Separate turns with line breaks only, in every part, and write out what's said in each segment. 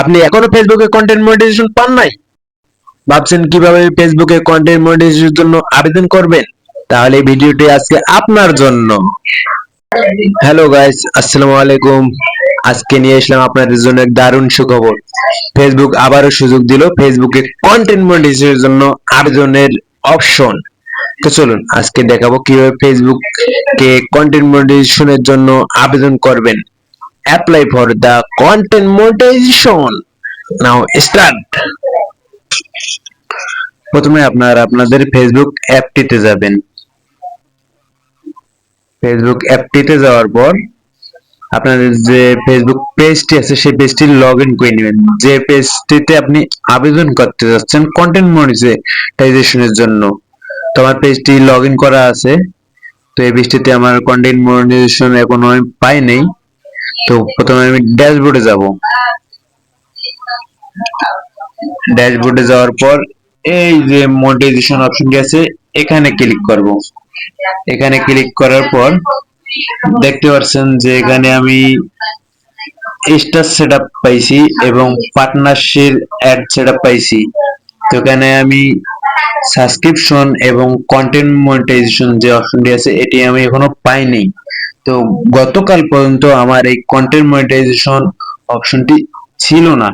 আপনি এখনও ফেসবুকে কন্টেন্ট মনিটাইজেশন পান নাই? ভাবছেন কীভাবে ফেসবুকে কন্টেন্ট মনিটাইজেশনের জন্য আবেদন করবেন? তাহলে ভিডিওটি আজকে আপনার জন্য। হ্যালো গাইস আসসালামু আলাইকুম। আজকে নিয়ে আসলাম আপনাদের জন্য এক দারুণ সুখবর। ফেসবুক আবারও সুযোগ দিল ফেসবুকে কন্টেন্ট মনিটাইজেশনের জন্য আবেদনের অপশন তো চলুন, আজকে দেখাবো কীভাবে ফেসবুক কে কন্টেন্ট মনিটাইজেশনের জন্য আবেদন করবেন। Apply for the content monetization now start প্রথমে আপনার আপনাদের ফেসবুক অ্যাপটিতে যাবেন। ফেসবুক অ্যাপটিতে যাওয়ার পর আপনাদের যে ফেসবুক পেজটি আছে, সেই পেজটি লগ ইন করে নেবেন। যে পেজটিতে আপনি আবেদন করতে যাচ্ছেন কন্টেন্ট মনিটাইজেশনের জন্য। তো আমার পেজটি লগ ইন করা আছে। তো এই পেজটিতে আমার কন্টেন্ট মনিটাইজেশন এখনও আমি পাই নাই। তো প্রথমে আমি ড্যাশবোর্ডে যাব। ড্যাশবোর্ডে যাওয়ার পর এই যে মনিটাইজেশন অপশনটি আছে, এখানে ক্লিক করব। এখানে ক্লিক করার পর দেখতে পাচ্ছেন যে এখানে আমি স্টার সেটআপ পাইছি এবং পার্টনারশিপ অ্যাড সেটআপ পাইছি। তো এখানে আমি সাবস্ক্রিপশন এবং কন্টেন্ট মনিটাইজেশন যে অপশনটি আছে, এটি আমি এখনও পাইনি। তো গতকাল পর্যন্ত আমার এই কন্টেন্ট মনিটাইজেশন অপশনটি ছিল না।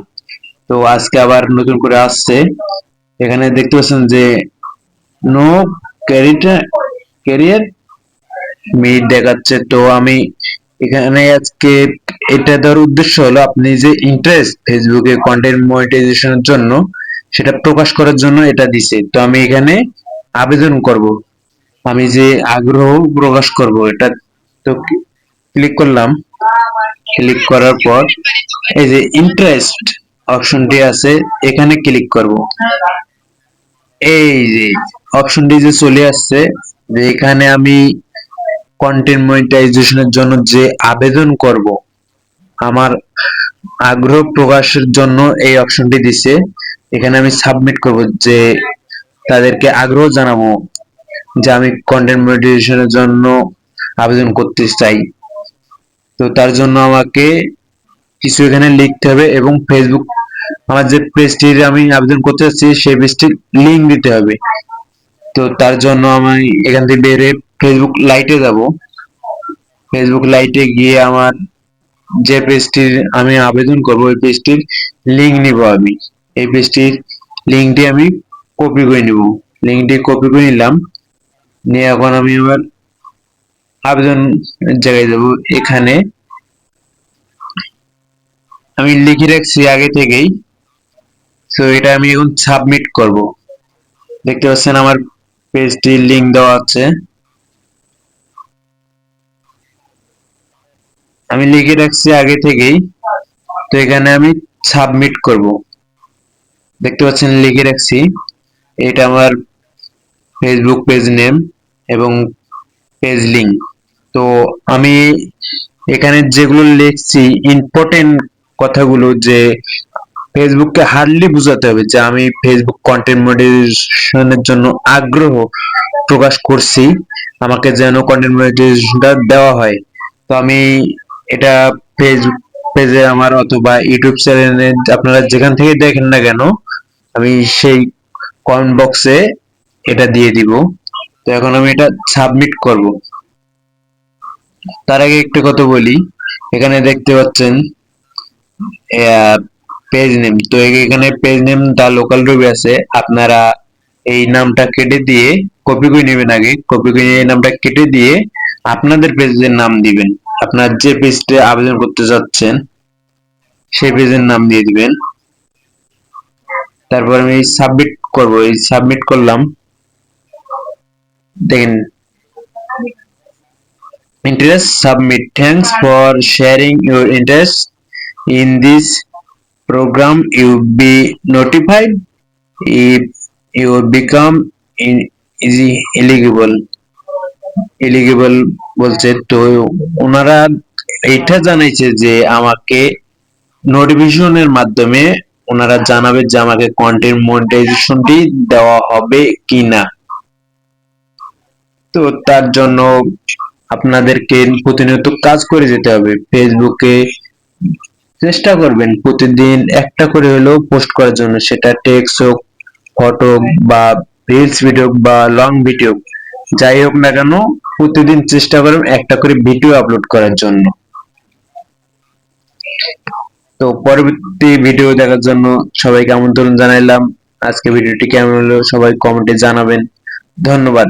তো আজকে আবার নতুন করে আসছে। এখানে দেখতে পাচ্ছেন যে নো ক্যারিয়ার ক্যারিয়ার মিট দেখাচ্ছে। তো আমি এখানে আজকে এটা দেওয়ার উদ্দেশ্য হলো আপনি যে ইন্টারেস্ট ফেসবুকে কন্টেন্ট মনিটাইজেশনের জন্য সেটা প্রকাশ করার জন্য এটা দিছে। তো আমি এখানে আবেদন করব। আমি যে আগ্রহ প্রকাশ করব, এটা তো ক্লিক করলাম। ক্লিক করার পর এই যে ইন্টারেস্ট অপশনটি আছে, এখানে ক্লিক করব। এই যে অপশনটি যে চলে আসছে, যে এখানে আমি কন্টেন্ট মনিটাইজেশনের জন্য যে আবেদন করব, আমার আগ্রহ প্রকাশের জন্য এই অপশনটি দিছে। এখানে আমি সাবমিট করব যে তাদেরকে আগ্রহ জানাব যে আমি কন্টেন্ট মনিটাইজেশনের জন্য আবেদন করতে চাই। তো তার জন্য আমাকে কিছু এখানে লিখতে হবে এবং ফেসবুক আমার যে পেজটির আমি আবেদন করতে চাচ্ছি সেই পেজটির লিংক দিতে হবে। তো তার জন্য আমি এখান থেকে বেরে ফেসবুক লাইটে যাব। ফেসবুক লাইটে গিয়ে আমার যে পেজটির আমি আবেদন করব, ওই পেজটির লিংক নিব আমি। এই পেজটির লিংকটি আমি কপি করে নিব। লিংকটি কপি করে নিলাম। নিয়ে এখন আমি আমার আবেদন জায়গায় যাব। এখানে আমি লিখে রাখছি আগে থেকেই। তো এটা আমি এখন সাবমিট করব। দেখতে পাচ্ছেন আমার পেজটির লিংক দেওয়া আছে। আমি লিখে রাখছি আগে থেকেই। তো এখানে আমি সাবমিট করব। দেখতে পাচ্ছেন, লিখে রাখছি। এটা আমার ফেসবুক পেজ নেম এবং পেজ লিংক তো আমি এখানে যেগুলো লিখছি ইম্পর্টেন্ট কথাগুলো যে ফেসবুককে হার্ডলি বোঝাতে হবে যে আমি ফেসবুক কন্টেন্ট মনিটাইজেশনের জন্য আগ্রহ প্রকাশ করছি, আমাকে যেন কন্টেন্ট মনিটাইজেশনটা দেওয়া হয়। তো আমি এটা ফেসবুক পেজে আমার অথবা ইউটিউব চ্যানেলে আপনারা যেখান থেকে দেখেন না কেন, আমি সেই কমেন্ট বক্সে এটা দিয়ে দিব। তো এখন আমি এটা সাবমিট করব। তার আগে একটু কথা বলি। এখানে দেখতে পাচ্ছেন পেজ নেম তো এখানে page name the local Ruby আছে। আপনারা এই নামটা কেটে দিয়ে কপি করে নেবেন আগে। কপি করে এই নামটা কেটে দিয়ে আপনাদের পেজের নাম দিবেন। আপনার যে পেজটা আবেদন করতে যাচ্ছেন সেই পেজের নাম দিয়ে দিবেন। তারপর আমি সাবমিট করব। এই সাবমিট করলাম। দেখেন interest submit thanks for sharing your interest in this program you be notified if you become in easy eligible eligible বলছে তো ওনারা এটা জানাইছে যে আমাকে নোটিফিকেশনের মাধ্যমে ওনারা জানাবে যে আমাকে কন্টেন্ট মনিটাইজেশনটি দেওয়া হবে কিনা তো তার জন্য আপনাদেরকে প্রতিনিয়ত কাজ করে যেতে হবে। ফেসবুকে চেষ্টা করবেন প্রতিদিন একটা করে হলেও পোস্ট করার জন্য। সেটা টেক্সট হোক ফটো বা রিলস ভিডিও বা লং ভিডিও যাই হোক না কেন, প্রতিদিন চেষ্টা করবেন একটা করে ভিডিও আপলোড করার জন্য। তো পরবর্তী ভিডিও দেখার জন্য সবাইকে আমন্ত্রণ জানাইলাম। আজকে ভিডিওটি কেমন হলো সবাই কমেন্টে জানাবেন। ধন্যবাদ।